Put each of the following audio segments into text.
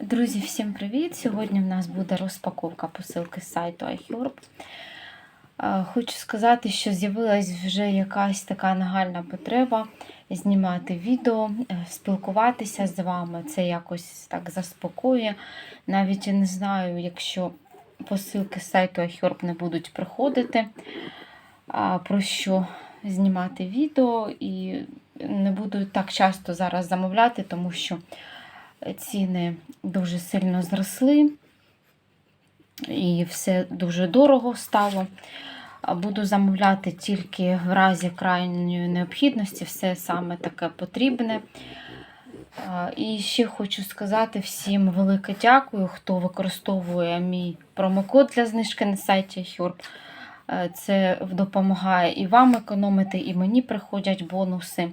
Друзі, всім привіт! Сьогодні в нас буде розпаковка посилки з сайту iHerb. Е, Хочу сказати, що з'явилась вже якась така нагальна потреба знімати відео, е, спілкуватися з вами. Це якось так заспокоює. Навіть я не знаю, якщо посилки з сайту iHerb не будуть приходити, про що знімати відео і не буду так часто зараз замовляти, тому що ціни дуже сильно зросли, і все дуже дорого стало. Буду замовляти тільки в разі крайньої необхідності, все саме таке потрібне. І ще хочу сказати всім велике дякую, хто використовує мій промокод для знижки на сайті Herb. Е, Це допомагає і вам економити, і мені приходять бонуси.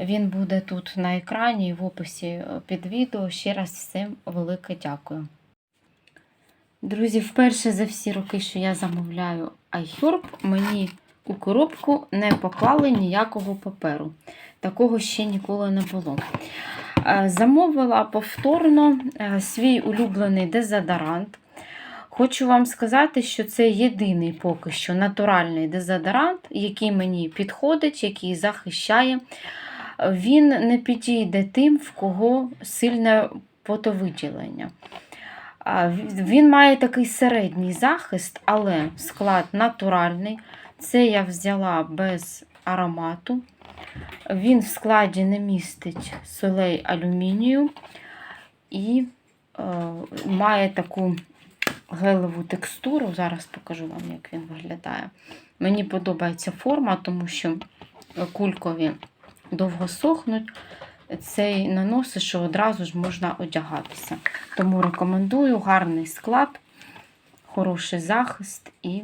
Він буде тут на екрані і в описі е, під відео. Ще раз всім велике дякую. Друзі, вперше за всі роки, що я замовляю iHerb, мені у коробку не поклали ніякого паперу. Такого ще ніколи не було. Е, Замовила повторно е, свій улюблений дезодорант. Хочу вам сказати, що це єдиний поки що натуральний дезодорант, який мені підходить, який захищає. Він не підійде тим, в кого сильне потовиділення. Він має такий середній захист, але склад натуральний. Це я взяла без аромату. Він в складі не містить солей алюмінію і е, має таку гелеву текстуру. Зараз покажу вам, як він виглядає. Мені подобається форма, тому що кулькові довго сохнуть. Цей наносиш, що одразу ж можна одягатися. Тому рекомендую гарний склад, хороший захист і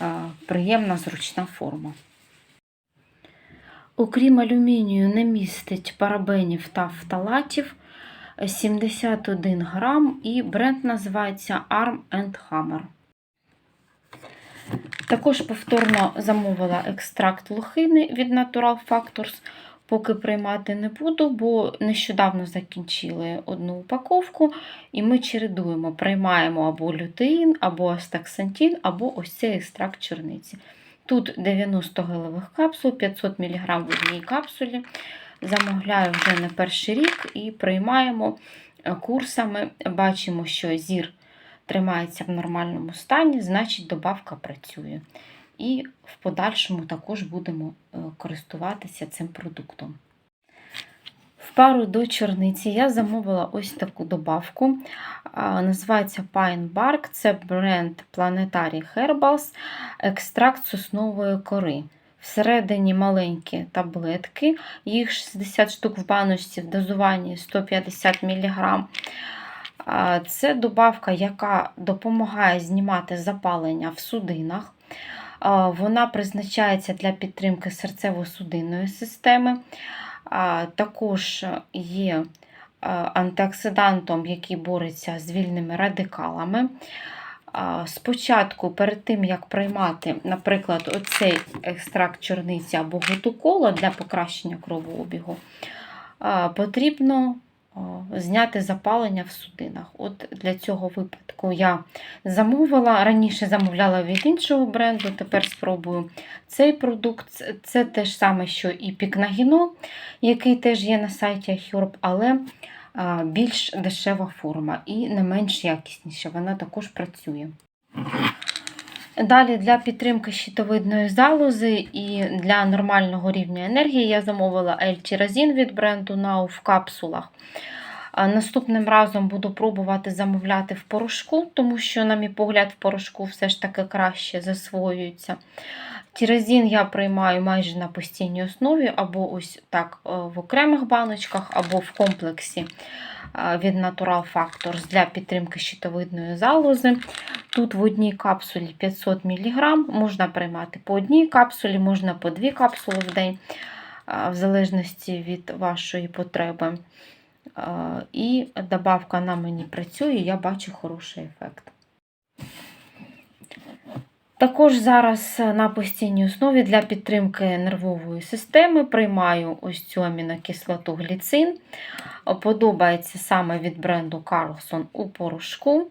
е, приємна зручна форма. Окрім алюмінію, не містить парабенів та фталатів 71 грам, і бренд називається Arm Hammer. Також повторно замовила екстракт лохини від Natural Factors. Поки приймати не буду, бо нещодавно закінчили одну упаковку, і ми чередуємо, приймаємо або лютеїн, або астаксантин, або ось цей екстракт чорниці. Тут 90 гелевих капсул, 500 мг в одній капсулі. Замовляю вже не перший рік і приймаємо курсами. Бачимо, що зір тримається в нормальному стані, значить добавка працює. І в подальшому також будемо користуватися цим продуктом. В пару до чорниці я замовила ось таку добавку. Називається Pine Bark, це бренд Planetary Herbals, екстракт соснової кори. Всередині маленькі таблетки, їх 60 штук в баночці в дозуванні 150 мг. Це добавка, яка допомагає знімати запалення в судинах. Вона призначається для підтримки серцево-судинної системи. Також є антиоксидантом, який бореться з вільними радикалами. Спочатку, перед тим, як приймати, наприклад, оцей екстракт чорниці або гутукола для покращення кровообігу, потрібно зняти запалення в судинах. От Для цього випадку я замовила, раніше замовляла від іншого бренду, тепер спробую цей продукт. Це те ж саме, що і пікнагінол, який теж є на сайті Herb, але більш дешева форма і не менш якісніша, вона також працює. Далі для підтримки щитовидної залози і для нормального рівня енергії я замовила L-тіразін від бренду Now в капсулах. Наступним разом буду пробувати замовляти в порошку, тому що, на мій погляд, в порошку все ж таки краще засвоюється. Тіразін я приймаю майже на постійній основі, або ось так в окремих баночках, або в комплексі від Natural Factors для підтримки щитовидної залози. Тут в одній капсулі 500 мг, можна приймати по одній капсулі, можна по дві капсули в день, в залежності від вашої потреби. І добавка на мені працює, я бачу хороший ефект. Також зараз на постійній основі для підтримки нервової системи приймаю ось цю амінокислоту гліцин. Подобається саме від бренду Carlson у порошку.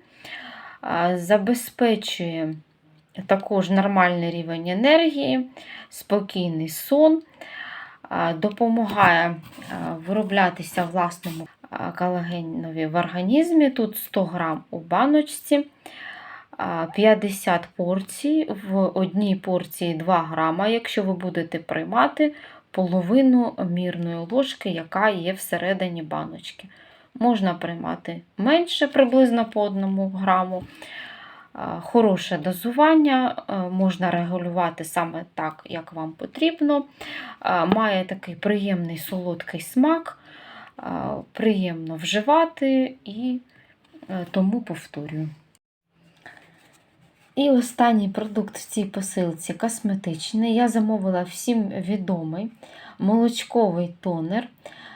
Забезпечує також нормальний рівень енергії, спокійний сон, допомагає вироблятися власному колагенові в організмі. Тут 100 грам у баночці. А, 50 порцій, в одній порції 2 грама, якщо ви будете приймати половину мірної ложки, яка є всередині баночки. Можна приймати менше, приблизно по 1 граму. Хороше дозування, можна регулювати саме так, як вам потрібно. Має такий приємний солодкий смак, приємно вживати і е, тому повторюю. І останній продукт в цій посилці косметичний. Я замовила всім відомий молочковий тонер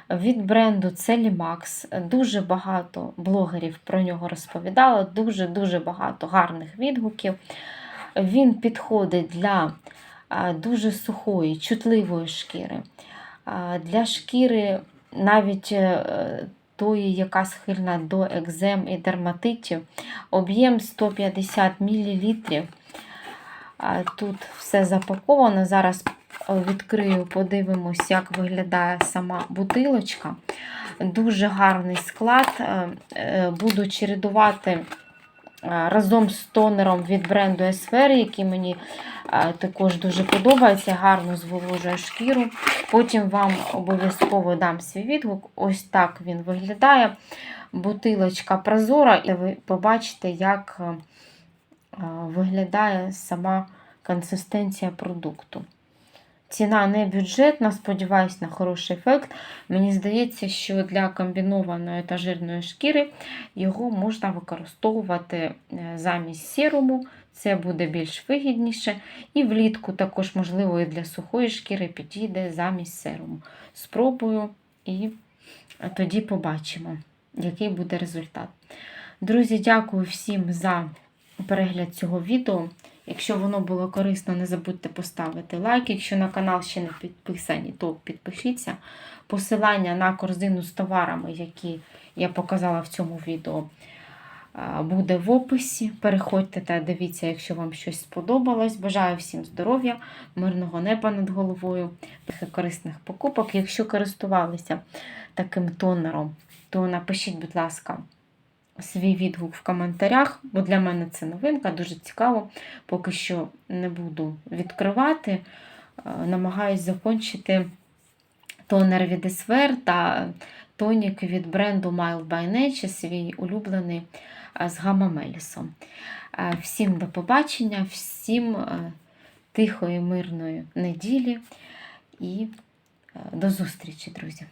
від бренду Celimax. Дуже багато блогерів про нього розповідало, дуже-дуже багато гарних відгуків. Він підходить для дуже сухої, чутливої шкіри, для шкіри навіть е, тої, яка схильна до екзем і дерматитів. Об'єм 150 мл. Тут все запаковано. Зараз відкрию, подивимось, як виглядає сама бутилочка. Дуже гарний склад. Е, е, Буду чередувати разом з тонером від бренду Esfer, який мені е, також дуже подобається, гарно зволожує шкіру. Потім вам обов'язково дам свій відгук. Ось так він виглядає. Бутилочка прозора, і ви побачите, як е, е, виглядає сама консистенція продукту. Ціна не бюджетна, сподіваюся на хороший ефект. Мені здається, що для комбінованої та жирної шкіри його можна використовувати е, замість серуму, це буде більш вигідніше. І влітку також, можливо, і для сухої шкіри підійде замість серуму. Спробую і тоді побачимо, який буде результат. Друзі, дякую всім за перегляд цього відео. Якщо воно було корисно, не забудьте поставити лайк. Якщо на канал ще не підписані, то підпишіться. Посилання на корзину з товарами, які я показала в цьому відео, буде в описі. Переходьте та дивіться, якщо вам щось сподобалось. Бажаю всім здоров'я, мирного неба над головою, корисних покупок. Якщо користувалися таким тонером, то напишіть, будь ласка свій відгук в коментарях, бо для мене це новинка, дуже цікаво. Поки що не буду відкривати. Намагаюсь закончити тонер від Esfer та тонік від бренду Mild by Nature, свій улюблений з гамамелісом. Всім до побачення, всім тихої, мирної неділі і до зустрічі, друзі!